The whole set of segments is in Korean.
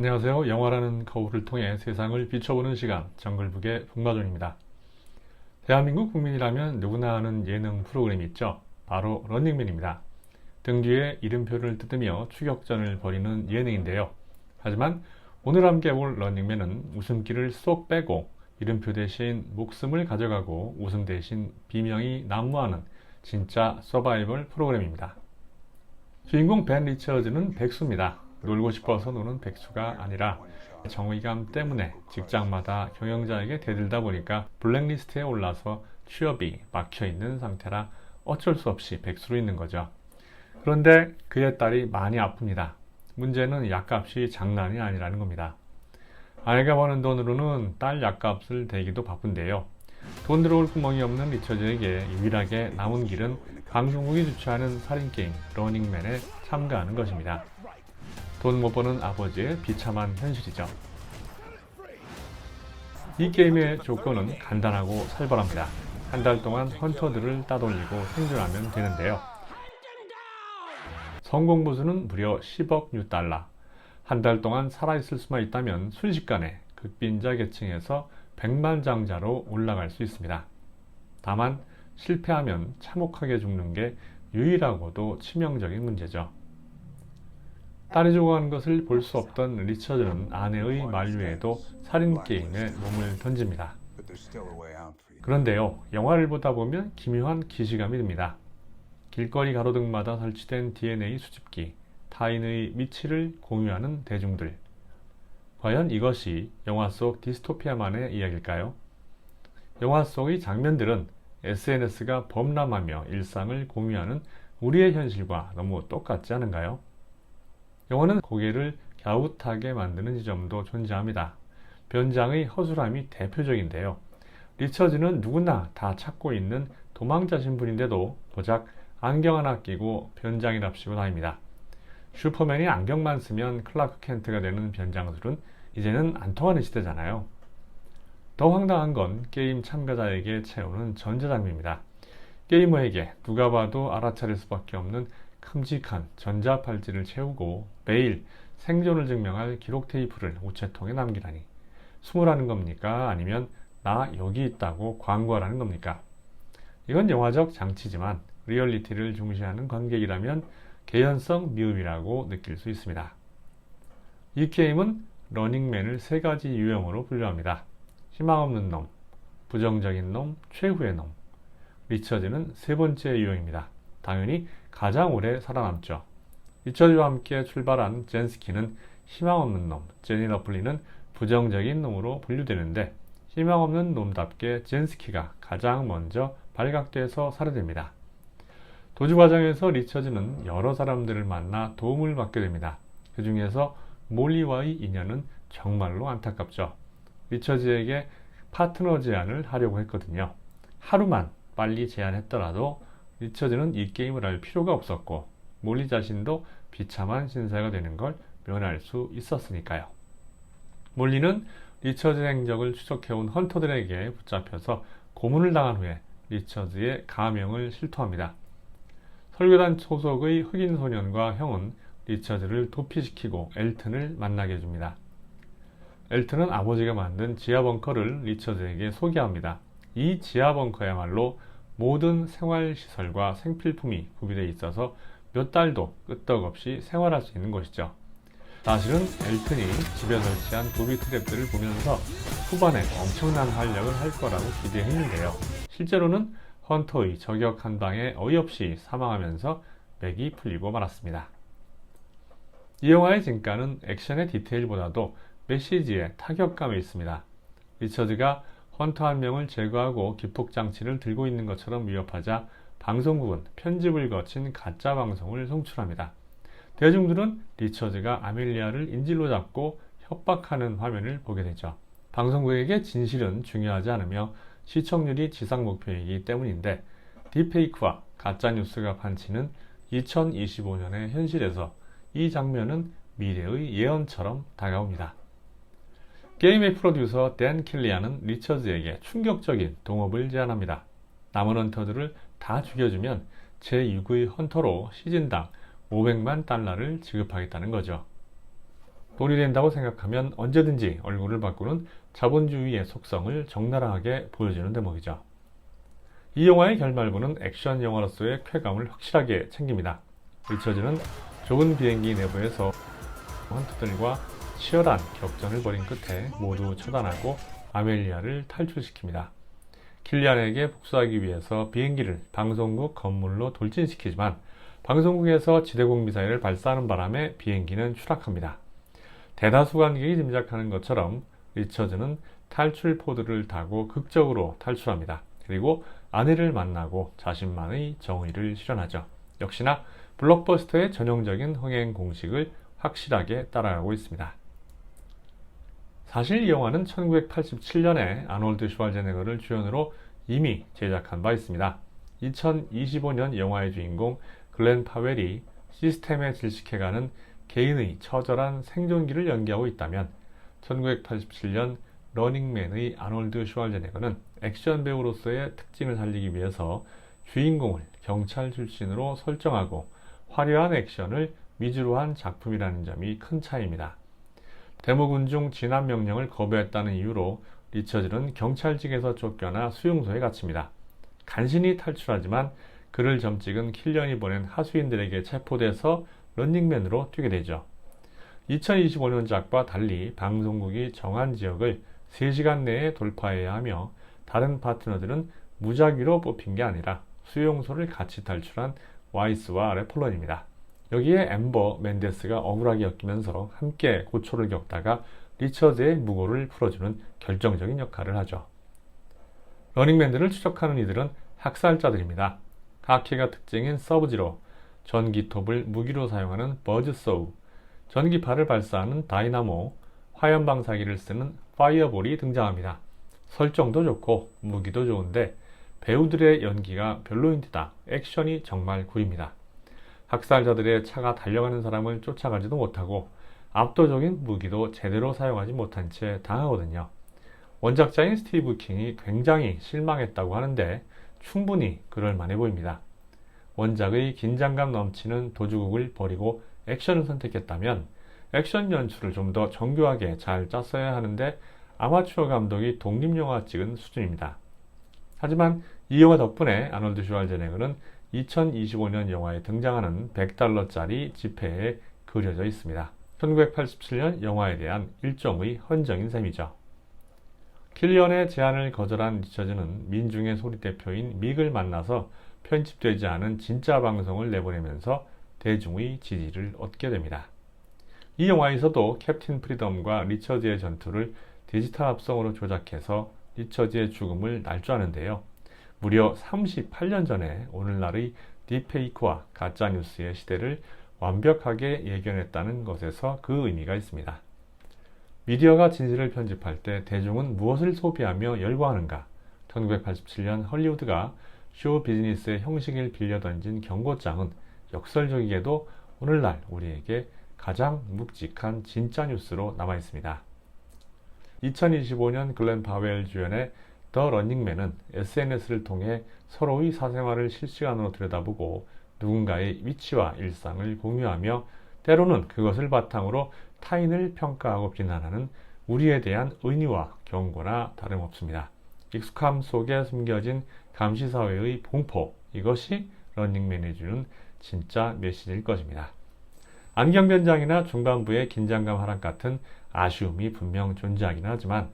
안녕하세요. 영화라는 거울을 통해 세상을 비춰보는 시간 정글북의 북마존입니다. 대한민국 국민이라면 누구나 아는 예능 프로그램이 있죠. 바로 런닝맨입니다. 등 뒤에 이름표를 뜯으며 추격전을 벌이는 예능인데요. 하지만 오늘 함께 볼 런닝맨은 웃음기를 쏙 빼고 이름표 대신 목숨을 가져가고 웃음 대신 비명이 난무하는 진짜 서바이벌 프로그램입니다. 주인공 벤 리처즈는 백수입니다. 놀고 싶어서 노는 백수가 아니라 정의감 때문에 직장마다 경영자에게 대들다 보니까 블랙리스트에 올라서 취업이 막혀 있는 상태라 어쩔 수 없이 백수로 있는 거죠. 그런데 그의 딸이 많이 아픕니다. 문제는 약값이 장난이 아니라는 겁니다. 아내가 버는 돈으로는 딸 약값을 대기도 바쁜데요. 돈 들어올 구멍이 없는 리처즈에게 유일하게 남은 길은 방송국이 주최하는 살인게임 러닝맨에 참가하는 것입니다. 돈 못 버는 아버지의 비참한 현실이죠. 이 게임의 조건은 간단하고 살벌합니다. 한 달 동안 헌터들을 따돌리고 생존하면 되는데요. 성공 보수는 무려 10억 뉴달러. 한 달 동안 살아있을 수만 있다면 순식간에 극빈자 계층에서 백만장자로 올라갈 수 있습니다. 다만 실패하면 참혹하게 죽는 게 유일하고도 치명적인 문제죠. 딸이 죽어가는 것을 볼 수 없던 리처드는 아내의 만류에도 살인 게임에 몸을 던집니다. 그런데요, 영화를 보다 보면 기묘한 기시감이 듭니다. 길거리 가로등마다 설치된 DNA 수집기, 타인의 미치를 공유하는 대중들. 과연 이것이 영화 속 디스토피아만의 이야기일까요? 영화 속의 장면들은 SNS가 범람하며 일상을 공유하는 우리의 현실과 너무 똑같지 않은가요? 영화는 고개를 갸웃하게 만드는 지점도 존재합니다. 변장의 허술함이 대표적인데요. 리처즈는 누구나 다 찾고 있는 도망자 신분인데도 고작 안경 하나 끼고 변장이랍시고 다닙니다. 슈퍼맨이 안경만 쓰면 클라크 켄트가 되는 변장술은 이제는 안 통하는 시대잖아요. 더 황당한 건 게임 참가자에게 채우는 전자장비입니다. 게이머에게 누가 봐도 알아차릴 수밖에 없는 큼직한 전자팔찌를 채우고 매일 생존을 증명할 기록 테이프를 우체통에 남기다니 숨으라는 겁니까? 아니면 나 여기 있다고 광고하라는 겁니까? 이건 영화적 장치지만 리얼리티를 중시하는 관객이라면 개연성 미흡이라고 느낄 수 있습니다. 이 게임은 러닝맨을 세 가지 유형으로 분류합니다. 희망 없는 놈, 부정적인 놈, 최후의 놈. 리처즈는 세 번째 유형입니다. 당연히 가장 오래 살아남죠. 리처즈와 함께 출발한 젠스키는 희망 없는 놈, 제니 러플리는 부정적인 놈으로 분류되는데 희망 없는 놈답게 젠스키가 가장 먼저 발각돼서 살해됩니다. 도주 과정에서 리처즈는 여러 사람들을 만나 도움을 받게 됩니다. 그 중에서 몰리와의 인연은 정말로 안타깝죠. 리처즈에게 파트너 제안을 하려고 했거든요. 하루만 빨리 제안했더라도 리처즈는 이 게임을 할 필요가 없었고 몰리 자신도 비참한 신세가 되는 걸 면할 수 있었으니까요. 몰리는 리처즈 행적을 추적해온 헌터들에게 붙잡혀서 고문을 당한 후에 리처즈의 가명을 실토합니다. 설교단 소속의 흑인 소년과 형은 리처즈를 도피시키고 엘튼을 만나게 해줍니다. 엘튼은 아버지가 만든 지하 벙커를 리처즈에게 소개합니다. 이 지하 벙커야말로 모든 생활시설과 생필품이 구비되어 있어서 몇 달도 끄떡없이 생활할 수 있는 곳이죠. 사실은 엘튼이 집에 설치한 도비 트랩들을 보면서 후반에 엄청난 활약을 할 거라고 기대했는데요. 실제로는 헌터의 저격 한 방에 어이없이 사망하면서 맥이 풀리고 말았습니다. 이 영화의 진가는 액션의 디테일보다도 메시지의 타격감에 있습니다. 리처드가 헌터 한 명을 제거하고 기폭장치를 들고 있는 것처럼 위협하자 방송국은 편집을 거친 가짜 방송을 송출합니다. 대중들은 리처드가 아멜리아를 인질로 잡고 협박하는 화면을 보게 되죠. 방송국에게 진실은 중요하지 않으며 시청률이 지상 목표이기 때문인데 딥페이크와 가짜뉴스가 판치는 2025년의 현실에서 이 장면은 미래의 예언처럼 다가옵니다. 게임의 프로듀서 댄 킬리안은 리처즈에게 충격적인 동업을 제안합니다. 남은 헌터들을 다 죽여주면 제6의 헌터로 시즌당 500만 달러를 지급하겠다는 거죠. 돈이 된다고 생각하면 언제든지 얼굴을 바꾸는 자본주의의 속성을 적나라하게 보여주는 대목이죠. 이 영화의 결말부는 액션 영화로서의 쾌감을 확실하게 챙깁니다. 리처즈는 좁은 비행기 내부에서 헌트들과 치열한 격전을 벌인 끝에 모두 처단하고 아멜리아를 탈출시킵니다. 킬리안에게 복수하기 위해서 비행기를 방송국 건물로 돌진시키지만 방송국에서 지대공 미사일을 발사하는 바람에 비행기는 추락합니다. 대다수 관객이 짐작하는 것처럼 리처즈는 탈출 포드를 타고 극적으로 탈출합니다. 그리고 아내를 만나고 자신만의 정의를 실현하죠. 역시나 블록버스터의 전형적인 흥행 공식을 확실하게 따라가고 있습니다. 사실 이 영화는 1987년에 아놀드 슈왈제네거를 주연으로 이미 제작한 바 있습니다. 2025년 영화의 주인공 글렌 파웰이 시스템에 질식해가는 개인의 처절한 생존기를 연기하고 있다면 1987년 러닝맨의 아놀드 슈왈제네거는 액션 배우로서의 특징을 살리기 위해서 주인공을 경찰 출신으로 설정하고 화려한 액션을 위주로 한 작품이라는 점이 큰 차이입니다. 대모군 중 진압 명령을 거부했다는 이유로 리처즈는 경찰직에서 쫓겨나 수용소에 갇힙니다. 간신히 탈출하지만 그를 점찍은 킬리언이 보낸 하수인들에게 체포돼서 런닝맨으로 뛰게 되죠. 2025년작과 달리 방송국이 정한 지역을 3시간 내에 돌파해야 하며 다른 파트너들은 무작위로 뽑힌 게 아니라 수용소를 같이 탈출한 와이스와 레폴런입니다. 여기에 엠버 맨데스가 억울하게 엮이면서 함께 고초를 겪다가 리처드의 무고를 풀어주는 결정적인 역할을 하죠. 러닝맨들을 추적하는 이들은 학살자들입니다. 하키가 특징인 서브지로, 전기톱을 무기로 사용하는 버즈소우, 전기파를 발사하는 다이나모, 화염 방사기를 쓰는 파이어볼이 등장합니다. 설정도 좋고 무기도 좋은데 배우들의 연기가 별로인 데다 액션이 정말 구입니다. 학살자들의 차가 달려가는 사람을 쫓아가지도 못하고 압도적인 무기도 제대로 사용하지 못한 채 당하거든요. 원작자인 스티브 킹이 굉장히 실망했다고 하는데 충분히 그럴 만해 보입니다. 원작의 긴장감 넘치는 도주국을 버리고 액션을 선택했다면 액션 연출을 좀 더 정교하게 잘 짰어야 하는데 아마추어 감독이 독립영화 찍은 수준입니다. 하지만 이 영화 덕분에 아놀드 슈왈제네거는 2025년 영화에 등장하는 100달러짜리 지폐에 그려져 있습니다. 1987년 영화에 대한 일종의 헌정인 셈이죠. 킬리언의 제안을 거절한 리처즈는 민중의 소리 대표인 믹을 만나서 편집되지 않은 진짜 방송을 내보내면서 대중의 지지를 얻게 됩니다. 이 영화에서도 캡틴 프리덤과 리처즈의 전투를 디지털 합성으로 조작해서 리처즈의 죽음을 날조하는데요. 무려 38년 전에 오늘날의 딥페이크와 가짜뉴스의 시대를 완벽하게 예견했다는 것에서 그 의미가 있습니다. 미디어가 진실을 편집할 때 대중은 무엇을 소비하며 열광하는가? 1987년 헐리우드가 쇼 비즈니스의 형식을 빌려 던진 경고장은 역설적이게도 오늘날 우리에게 가장 묵직한 진짜 뉴스로 남아 있습니다. 2025년 글렌 바웰 주연의 더 런닝맨은 SNS를 통해 서로의 사생활을 실시간으로 들여다보고 누군가의 위치와 일상을 공유하며 때로는 그것을 바탕으로 타인을 평가하고 비난하는 우리에 대한 의니와 경고나 다름없습니다. 익숙함 속에 숨겨진 감시사회의 공포, 이것이 런닝맨이 주는 진짜 메시지일 것입니다. 안경 변장이나 중반부의 긴장감 하락 같은 아쉬움이 분명 존재하긴 하지만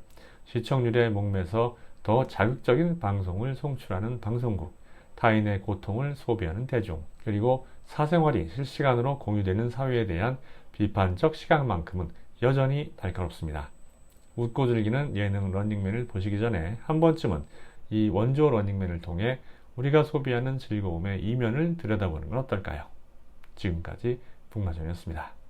시청률에 목매서 더 자극적인 방송을 송출하는 방송국, 타인의 고통을 소비하는 대중, 그리고 사생활이 실시간으로 공유되는 사회에 대한 비판적 시각만큼은 여전히 날카롭습니다. 웃고 즐기는 예능 런닝맨을 보시기 전에 한 번쯤은 이 원조 런닝맨을 통해 우리가 소비하는 즐거움의 이면을 들여다보는 건 어떨까요? 지금까지 북마전이었습니다.